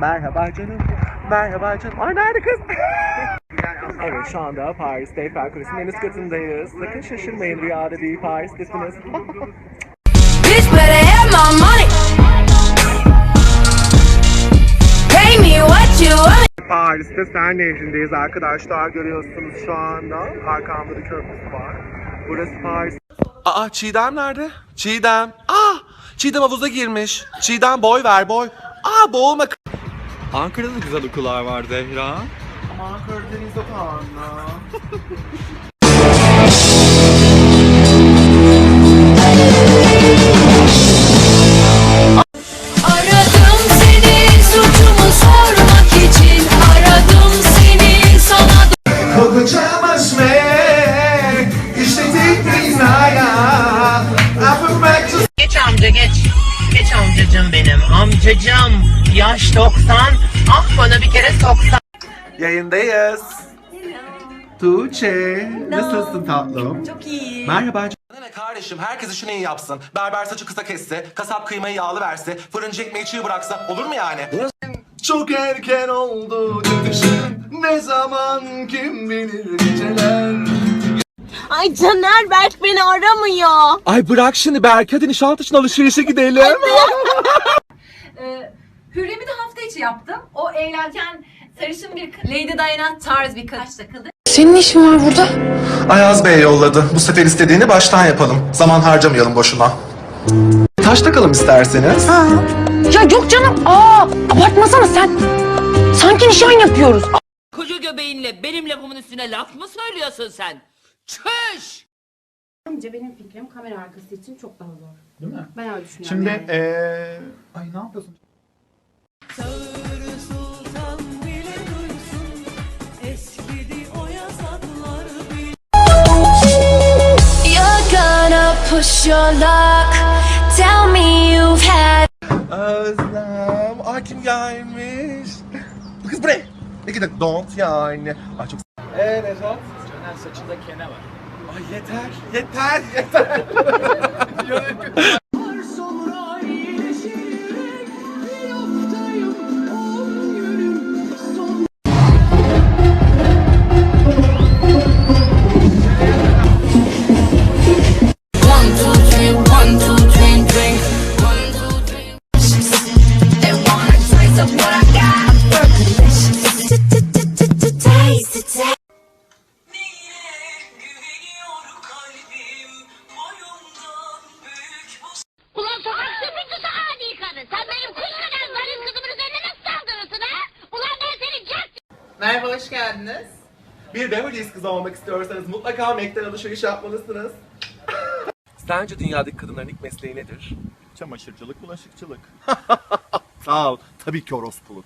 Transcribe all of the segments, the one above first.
Merhaba canım. Merhaba canım. Ay nerede kız? evet şu anda Paris Eiffel Kulesi'nin en üst katındayız. Sakın şaşırmayın rüyada değil Paris'tesiniz. Bitch better have my money. Pay me what you want. Paris'te Sen Nehri'ndeyiz arkadaşlar. Görüyorsunuz şu anda. Arkamda da köprüsü var. Burası Paris. Aa Çiğdem nerede? Çiğdem. Aa Çiğdem havuza girmiş. Çiğdem boy ver boy. Aa boğulma. Ankara'da da güzel okullar var Zehra. Ama Ankara deniz yok anla. Aradım seni suçumu sormak için. Aradım seni sana Kokacağımız me İşte tek biraya Affirmak Geç amca geç. Geç amcacım benim. Amcacım. Yaş 90. Ah bana bir kere soksan. Yayındayız. Tuğçe. Nasılsın tatlım? Çok iyi. Merhaba. Ne kardeşim herkes işini iyi yapsın. Berber saçı kısa kesse, kasap kıymayı yağlı verse, fırıncı ekmeği çiğ bıraksa olur mu yani? Çok erken oldu dönüşüm. Ne zaman kim bilir geceler. Ay Caner Berk beni aramıyor. Ay bırak şimdi Berk hadi Nişantaşı'na alışverişe gidelim. Ee, İçi yaptım. O eğlenken sarışın bir kız. Lady Diana tarz bir kız. takıldı. Ayaz Bey yolladı. Bu sefer istediğini baştan yapalım. Zaman harcamayalım boşuna. Taş takalım isterseniz. Ya yok canım. Aa, abartmasana sen. Sanki nişan yapıyoruz. Koca göbeğinle benim lafımın üstüne laf mı söylüyorsun sen? Çüş! Bence benim fikrim kamera arkası için çok daha zor. Değil mi? Ben öyle düşünüyorum. Şimdi yani. eee... Ay ne yapıyorsun? You're gonna push your luck. Tell me you've had. Özlem. Ay kim gelmiş? Bu kız buraya. İki dakika don't yani. Ay çok... Eee Nejat? Caner saçında kene var. Ay yeter. Yeter. Yeter. Merhaba hoş geldiniz. Bir Beverly Hills kızı olmak istiyorsanız mutlaka Mac'ten alışveriş yapmalısınız. Sence dünyadaki kadınların ilk mesleği nedir? Çamaşırcılık, bulaşıkçılık. Sağ ol. Tabii ki orospuluk.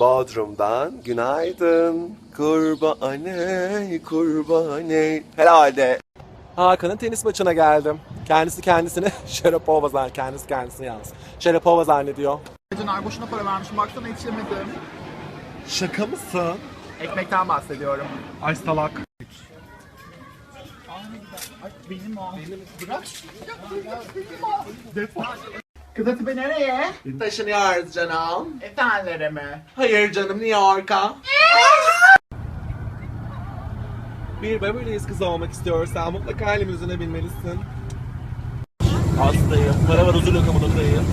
Bodrum'dan günaydın. Kurbane, kurbane. Herhalde. Hakan'ın tenis maçına geldim. Kendisi kendisini Sharapova zannediyor. Kendisi kendisini yalnız. Sharapova zannediyor. Caner boşuna para vermişim. Baksana yetişemedim. Şaka mısın? Ekmekten bahsediyorum. Ay salak. Ay benim o. Benim. Bırak. Benim o. Defol. Kız Atibe nereye? Taşınıyoruz canım. Efendiler'e mi? Hayır canım New York'a. Bir Beverly Hills kızı olmak istiyorsan mutlaka elimin yüzüne bilmelisin. Hastayım. Para var huzur yok amına koyayım.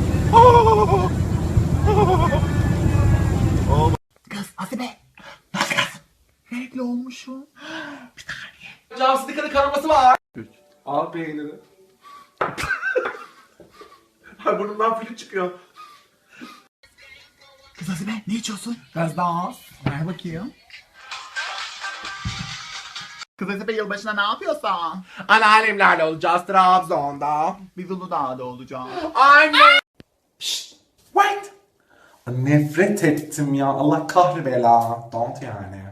Kız Atibe. Nasıl kız? Renkli olmuşum. Hocam stiker'ın kanaması var. 3. Al peyniri. Ay burnumdan flüt çıkıyor. Kız Atibe ne içiyorsun? Biraz daha az. Ver bakayım. Kız Atibe yılbaşına ne yapıyorsan? Anneannemlerle olacağız Trabzon'da. Biz Uludağ'da olacağız. Anne. Şşt. Wait. Nefret ettim ya. Allah kahri bela. Don't yani.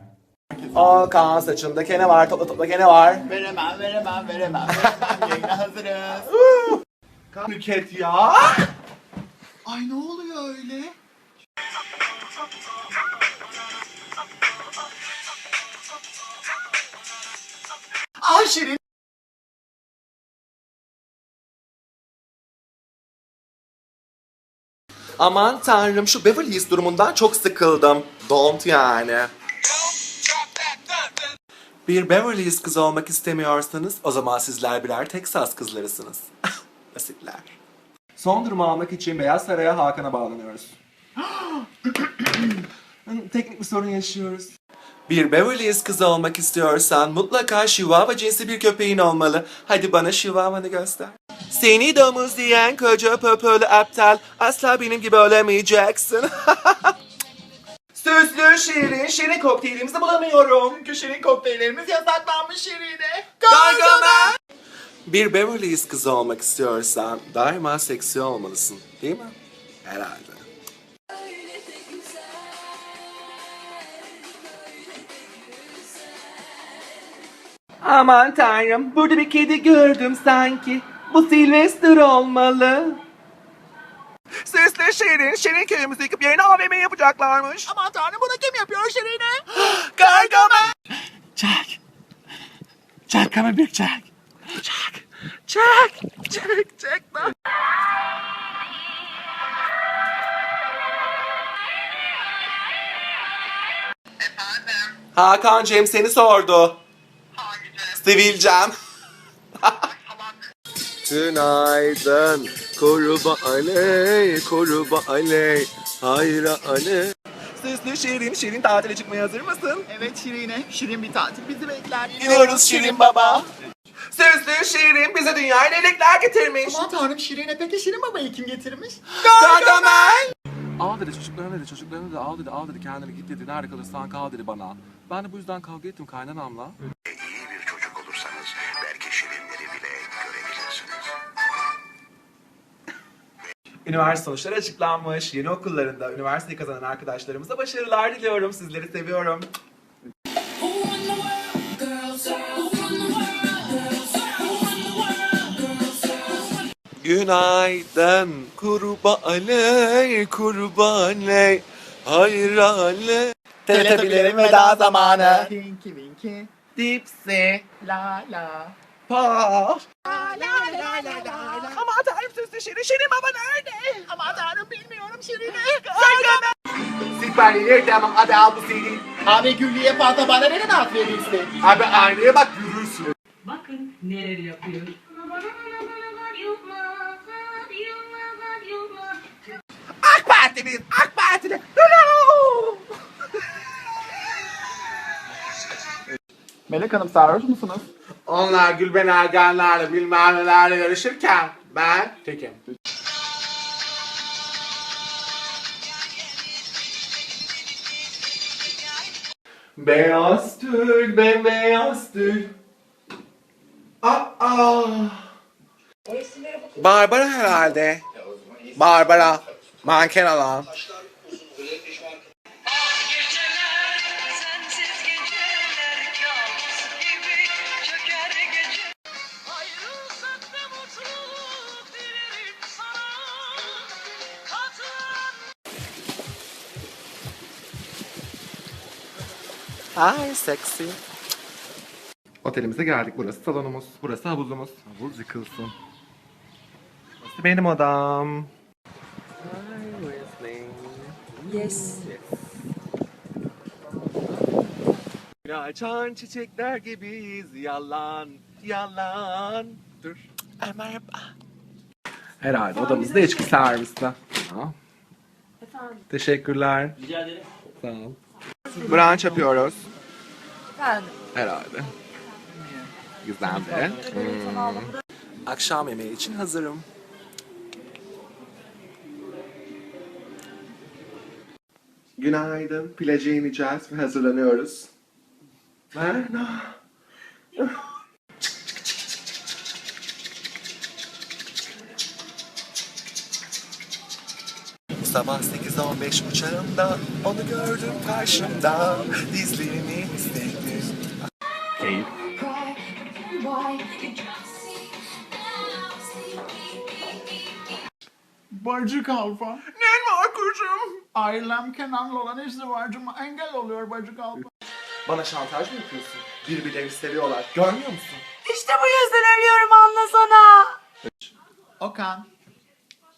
Aa kan saçında kene var. Topla topla kene var. Veremem, veremem, veremem. veremem. Yayına hazırız. Nüket ya. Ay ne oluyor öyle? Aman tanrım şu Beverly Hills durumundan çok sıkıldım. Don't yani. Bir Beverly Hills kızı olmak istemiyorsanız o zaman sizler birer Texas kızlarısınız. Nasipler. Son durumu almak için Beyaz Saray'a Hakan'a bağlanıyoruz. Teknik bir sorun yaşıyoruz. Bir Beverly Hills kızı olmak istiyorsan mutlaka Chihuahua cinsi bir köpeğin olmalı. Hadi bana Chihuahua'nı göster. Seni domuz diyen koca pöpölü aptal asla benim gibi olamamayacaksın. Süslü şirin şirin kokteylimizi bulamıyorum. Çünkü şirin kokteyllerimiz yasaklanmış şirine. Gargamel! Bir Beverly Hills kızı olmak istiyorsan daima seksi olmalısın değil mi? Herhalde. Aman tanrım burada bir kedi gördüm sanki. Bu Sylvester olmalı. Süslü Şirin, Şirin köyümüzü yıkıp yerine AVM yapacaklarmış. Aman tanrım bunu kim yapıyor şirine? Gargamel! Jack. Jack come big Jack. Jack, Jack, Jack, Jack lan. Hakan Cem seni sordu. Sivilcem. Günaydın. Koruba aley, koruba aley. Hayra aley. Süslü Şirin, Şirin tatile çıkmaya hazır mısın? Evet şirine. Şirin bir tatil bizi bekler. Gidiyoruz Şirin Baba. Süslü Şirin bize dünyaya iyilikler getirmiş. Aman tanrım şirine peki şirin babayı kim getirmiş? Gargamel! Al dedi çocuklarına dedi çocuklarına da al dedi al dedi kendine git dedi nerede kalırsan kal dedi bana. Ben de bu yüzden kavga ettim kaynanamla. Üniversite sonuçları açıklanmış. Yeni okullarında üniversiteyi kazanan arkadaşlarımıza başarılar diliyorum. Sizleri seviyorum. Günaydın kurba aley kurba aley hayra aley Teletabilerin veda zamanı Tinky Winky. Dipsi La la. Pa Aman tanrım süslü şirin şirin baba nerede? Aman tanrım bilmiyorum şirine. Süper nerede ama hadi al bu seni Abi Güllü'ye fazla bana neden at verirsin? Abi aynaya bak yürürsün Bakın neler yapıyor. AK Parti'nin AK Parti'nin Melek Hanım sarhoş musunuz? Onlar Gülben Ergenlerle bilmem nelerle yarışırken ben tekim. Beyaz tül, bembeyaz tül. Aa. Barbara herhalde. Barbara. Manken alan. Ay seksi. Otelimize geldik. Burası salonumuz. Burası havuzumuz. Havuz yıkılsın. Burası benim odam. Yes. Açan çiçekler gibiyiz. Yalan, yalan. Dur. Ay, merhaba. Herhalde odamızda içki servisi. Efendim? Teşekkürler. Rica ederim. Sağ ol. Brunch yapıyoruz. Herhalde. Güzeldi. Hmm. Akşam yemeği için hazırım. Günaydın. Plaja ineceğiz ve hazırlanıyoruz. Berna. Sabah 8.15 uçağında onu gördüm karşımda dizlerimi hissettim. Keyif. Bacık Alfa. Ne var kuşum? Ailem Kenan'la olan izdivacıma engel oluyor Bacık Alfa. Bana şantaj mı yapıyorsun? Birbirlerini seviyorlar. Görmüyor musun? İşte bu yüzden ölüyorum anlasana. Okan.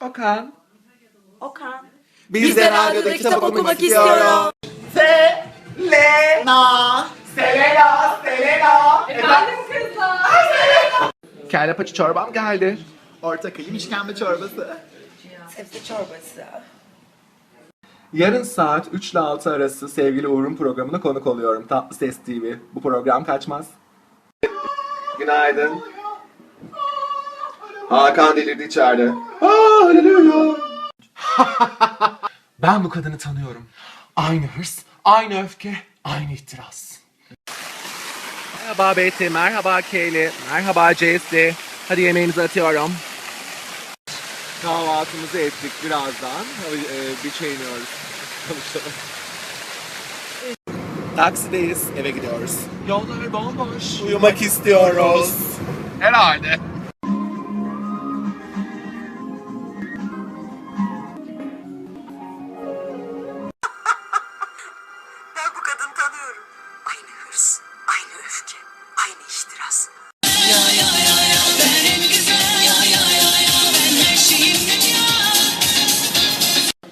Okan. Okan. Biz, de radyoda kitap okumak istiyoruz. Selena. Selena. Selena. Efendim kızlar. Kelle paça çorbam geldi. Orta kıyım işkembe çorbası. Yarın saat 3 ile 6 arası sevgili Uğur'un programına konuk oluyorum. Tatlı Ses TV. Bu program kaçmaz. Günaydın. Hakan delirdi içeride. Aa. ben bu kadını tanıyorum. Aynı hırs, aynı öfke, aynı itiraz. Merhaba Betty, merhaba Kaylee, merhaba Jesse. Hadi yemeğimizi atıyorum. Kahvaltımızı ettik birazdan. Ee, bir şey iniyoruz. Konuşalım. Taksideyiz, eve gidiyoruz. Yollar bomboş. Uyumak istiyoruz. Herhalde. Bu kadını tanıyorum. Aynı hırs, aynı öfke, aynı ihtiras.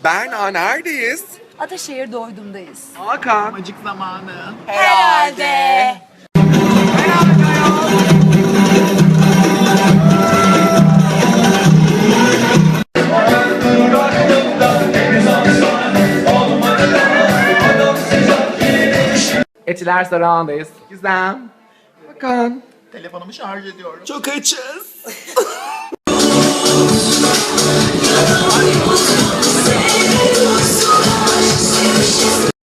Berna neredeyiz? Ataşehir doydumdayız. Hakan. Acık zamanı. Herhalde. Etiler sarağındayız. Güzel. Bakın. Telefonumu şarj ediyorum. Çok açız.